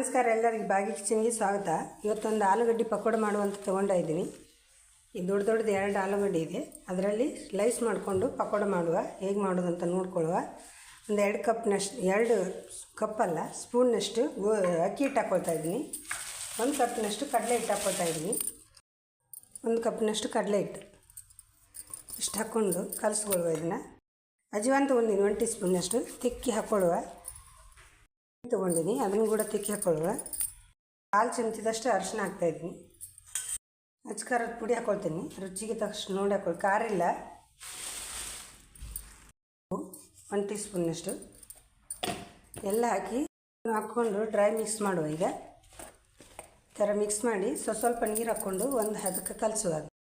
ನಮಸ್ಕಾರ ಎಲ್ಲರಿಗೆ, ಬಾಗಿ ಕಿಚನ್ಗೆ ಸ್ವಾಗತ. ಇವತ್ತೊಂದು ಆಲೂಗಡ್ಡೆ ಪಕೋಡ ಮಾಡುವಂತ ತೊಗೊಂಡ ಇದ್ದೀನಿ. ಈ ದೊಡ್ಡ ದೊಡ್ಡದು ಎರಡು ಆಲೂಗಡ್ಡೆ ಇದೆ. ಅದರಲ್ಲಿ ಸ್ಲೈಸ್ ಮಾಡಿಕೊಂಡು ಪಕೋಡ ಮಾಡುವ, ಹೇಗೆ ಮಾಡೋದು ಅಂತ ನೋಡ್ಕೊಳ್ಳುವ. ಒಂದು ಎರಡು ಕಪ್ನಷ್ಟು ಎರಡು ಕಪ್ಪಲ್ಲ ಸ್ಪೂನ್ನಷ್ಟು ಗೋ, ಅಕ್ಕಿ ಹಿಟ್ಟು ಹಾಕ್ಕೊಳ್ತಾ ಇದ್ದೀನಿ. ಒಂದು ಕಪ್ನಷ್ಟು ಕಡಲೆ ಹಿಟ್ಟು ಹಾಕ್ಕೊಳ್ತಾ ಇದ್ದೀನಿ. ಒಂದು ಕಪ್ನಷ್ಟು ಕಡಲೆ ಹಿಟ್ಟು. ಇಷ್ಟು ಹಾಕ್ಕೊಂಡು ಕಲಸ್ಕೊಳ್ಳುವ ಇದನ್ನು. ಅಜ್ವಾನ್ ತೊಗೊಂಡಿದ್ದೀನಿ ಒಂದು ಟೀ ಸ್ಪೂನ್ನಷ್ಟು ತಿಕ್ಕಿ ಹಾಕ್ಕೊಳ್ಳುವ ತೊಗೊಂಡಿನಿ, ಅದನ್ನು ಕೂಡ ತಿಕ್ಕಿ ಹಾಕೊಳ್ಳುವ ಕಾಲು ಚಮಚದಷ್ಟು ಅರಿಶಿನ ಹಾಕ್ತಾಯಿದ್ದೀನಿ ಖಾರದ ಪುಡಿ ಹಾಕ್ಕೊಳ್ತೀನಿ ರುಚಿಗೆ ತಕ್ಷಣ ನೋಡಿ ಹಾಕೊಳ್ಳಿ. ಖಾರ ಇಲ್ಲ. ಒಂದು ಟೀ ಸ್ಪೂನಷ್ಟು ಎಲ್ಲ ಹಾಕಿ ಹಾಕ್ಕೊಂಡು ಡ್ರೈ ಮಿಕ್ಸ್ ಮಾಡುವ ಈಗ. ಥರ ಮಿಕ್ಸ್ ಮಾಡಿ ಸ್ವಲ್ಪ ಸ್ವಲ್ಪ ನೀರು ಹಾಕ್ಕೊಂಡು ಒಂದು ಹದಕ್ಕೆ ಕಲಸುವ.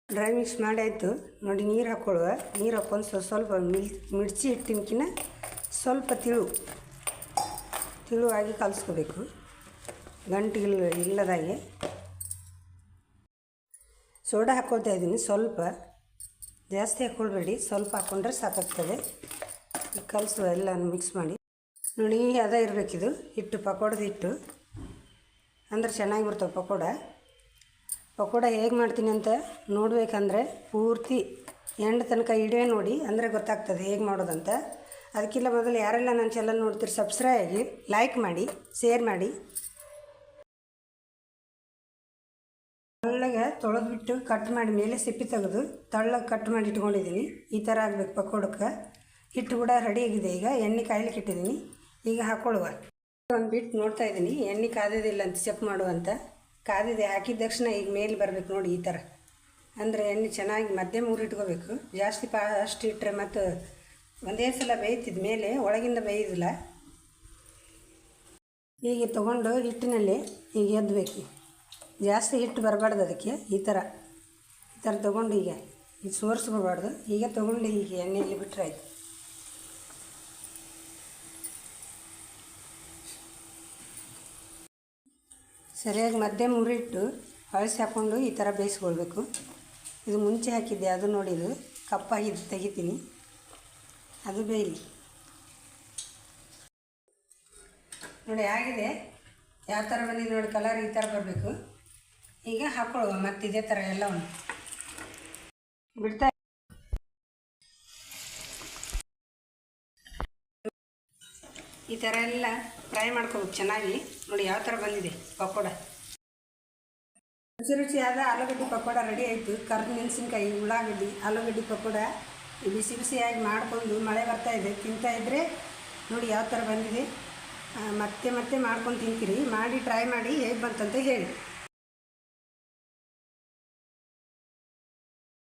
ಡ್ರೈ ಮಿಕ್ಸ್ ಮಾಡಿ ಆಯಿತು ನೋಡಿ ನೀರು ಹಾಕ್ಕೊಳ್ಳುವ ನೀರು ಹಾಕ್ಕೊಂಡು ಸ್ವಲ್ಪ ಸ್ವಲ್ಪ ಮಿಲ್ ಮಿರ್ಚಿ ಹಿಟ್ಟಿನಕಿನ ಸ್ವಲ್ಪ ತಿಳು. ತಿಳುವಾಗಿ ಕಲಿಸ್ಕೋಬೇಕು. ಗಂಟು ಇಲ್ಲ ಇಲ್ಲದಾಗೆ. ಸೋಡಾ ಹಾಕ್ಕೊಳ್ತಾ ಇದ್ದೀನಿ ಸ್ವಲ್ಪ. ಜಾಸ್ತಿ ಹಾಕ್ಕೊಳ್ಬೇಡಿ ಸ್ವಲ್ಪ ಹಾಕ್ಕೊಂಡ್ರೆ ಸಾಕಾಗ್ತದೆ. ಕಲಸು ಎಲ್ಲ ಮಿಕ್ಸ್ ಮಾಡಿ. ನೋಡಿ ಅದ ಇರಬೇಕಿದು ಹಿಟ್ಟು, ಪಕೋಡದ ಹಿಟ್ಟು. ಅಂದ್ರೆ ಚೆನ್ನಾಗಿ ಬರ್ತವೆ ಪಕೋಡ. ಪಕೋಡ ಹೇಗೆ ಮಾಡ್ತೀನಿ ಅಂತ ನೋಡಬೇಕಂದ್ರೆ ಪೂರ್ತಿ ಎಂಡ್ ತನಕ ಇಡೇ ನೋಡಿ, ಅಂದರೆ ಗೊತ್ತಾಗ್ತದೆ ಹೇಗೆ ಮಾಡೋದಂತ. ಅದಕ್ಕಿಂತ ಮೊದಲು ಯಾರೆಲ್ಲ ನನ್ನ ಚಾನಲ್ ನೋಡ್ತೀರಿ ಸಬ್ಸ್ಕ್ರೈಬ್ ಆಗಿ ಲೈಕ್ ಮಾಡಿ ಶೇರ್ ಮಾಡಿ. ತೆಳ್ಳಗೆ ತೊಳೆದ್ಬಿಟ್ಟು ಕಟ್ ಮಾಡಿ ಮೇಲೆ ಸಿಪ್ಪಿ ತೆಗೆದು ತಳ್ಳಗೆ ಕಟ್ ಮಾಡಿ ಇಟ್ಕೊಂಡಿದ್ದೀನಿ. ಈ ಥರ ಆಗಬೇಕು ಪಕೋಡಕ್ಕೆ. ಹಿಟ್ಟು ಕೂಡ ರೆಡಿ ಆಗಿದೆ. ಈಗ ಎಣ್ಣೆ ಕಾಯ್ಲಿಕ್ಕೆ ಇಟ್ಟಿದ್ದೀನಿ. ಈಗ ಹಾಕ್ಕೊಳ್ಳುವ ಒಂದು ಬಿಟ್ಟು ನೋಡ್ತಾ ಇದ್ದೀನಿ. ಎಣ್ಣೆ ಕಾದಿದಿಲ್ಲ ಅಂತ ಚೆಕ್ ಮಾಡುವಂತ ಕಾದಿದೆ. ಹಾಕಿದ ತಕ್ಷಣ ಈಗ ಮೇಲೆ ಬರಬೇಕು ನೋಡಿ ಈ ಥರ ಅಂದರೆ ಎಣ್ಣೆ ಚೆನ್ನಾಗಿ ಮಧ್ಯಮ ಊರಿಟ್ಕೋಬೇಕು. ಜಾಸ್ತಿ ಅಷ್ಟು ಇಟ್ಟರೆ ಮತ್ತು ಒಂದೇ ಸಲ ಬೇಯ್ತಿದ ಮೇಲೆ ಒಳಗಿಂದ ಬೇಯೋದಿಲ್ಲ. ಹೀಗೆ ತೊಗೊಂಡು ಹಿಟ್ಟಿನಲ್ಲಿ ಹೀಗೆ ಎದ್ದಬೇಕು ಜಾಸ್ತಿ ಹಿಟ್ಟು ಬರಬಾರ್ದು ಅದಕ್ಕೆ, ಈ ಥರ. ಈ ಥರ ತೊಗೊಂಡು ಈಗ ಈಗ ಸೋರಿಸ್ಬಿಡ್ಬಾರ್ದು ಈಗ ತೊಗೊಂಡು ಹೀಗೆ ಎಣ್ಣೆಯಲ್ಲಿ ಬಿಟ್ಟರೆ ಆಯಿತು. ಸರಿಯಾಗಿ ಮಧ್ಯಮ ಮುರಿಟ್ಟು ಅಳಸಿ ಹಾಕ್ಕೊಂಡು ಈ ಥರ ಬೇಯಿಸ್ಕೊಳ್ಬೇಕು. ಇದು ಮುಂಚೆ ಹಾಕಿದ್ದೆ, ಅದು ನೋಡಿದ್ದು ಕಪ್ಪಾಗಿದ್ದು ತೆಗಿತೀನಿ. ಅದು ಬೇಯಲಿ ನೋಡಿ, ಆಗಿದೆ. ಯಾವ ಥರ ಬಂದಿದೆ ನೋಡಿ ಕಲರ್ ಈ ಥರ ಬರಬೇಕು. ಈಗ ಹಾಕ್ಕೊಳ್ಳುವ ಮತ್ತು ಇದೇ ಥರ ಎಲ್ಲವನ್ನು ಬಿಡ್ತಾ ಈ ಥರ ಎಲ್ಲ ಫ್ರೈ ಮಾಡ್ಕೋಬೇಕು ಚೆನ್ನಾಗಿ. ನೋಡಿ, ಯಾವ ಥರ ಬಂದಿದೆ ಪಕೋಡ. ರುಚಿ ರುಚಿಯಾದ ಆಲೂಗಡ್ಡೆ ಪಕೋಡ ರೆಡಿ ಆಯಿತು. ಕರ್ದು ಮೆಣಸಿನ್ಕಾಯಿ, ಉಳ್ಳಾಗಡ್ಡಿ, ಆಲೂಗಡ್ಡೆ ಪಕೋಡ. ಬಿಸಿ ಬಿಸಿಯಾಗಿ ಮಾಡಿಕೊಂಡು ಮಳೆ ಬರ್ತಾ ಇದೆ. ತಿಂತಾ ಇದ್ದರೆ ನೋಡಿ ಯಾವ ಥರ ಬಂದಿದೆ. ಮತ್ತೆ ಮತ್ತೆ ಮಾಡ್ಕೊಂಡು ತಿಂತೀರಿ. ಮಾಡಿ ಟ್ರೈ ಮಾಡಿ ಹೇಗೆ ಬಂತಂತ ಹೇಳಿ.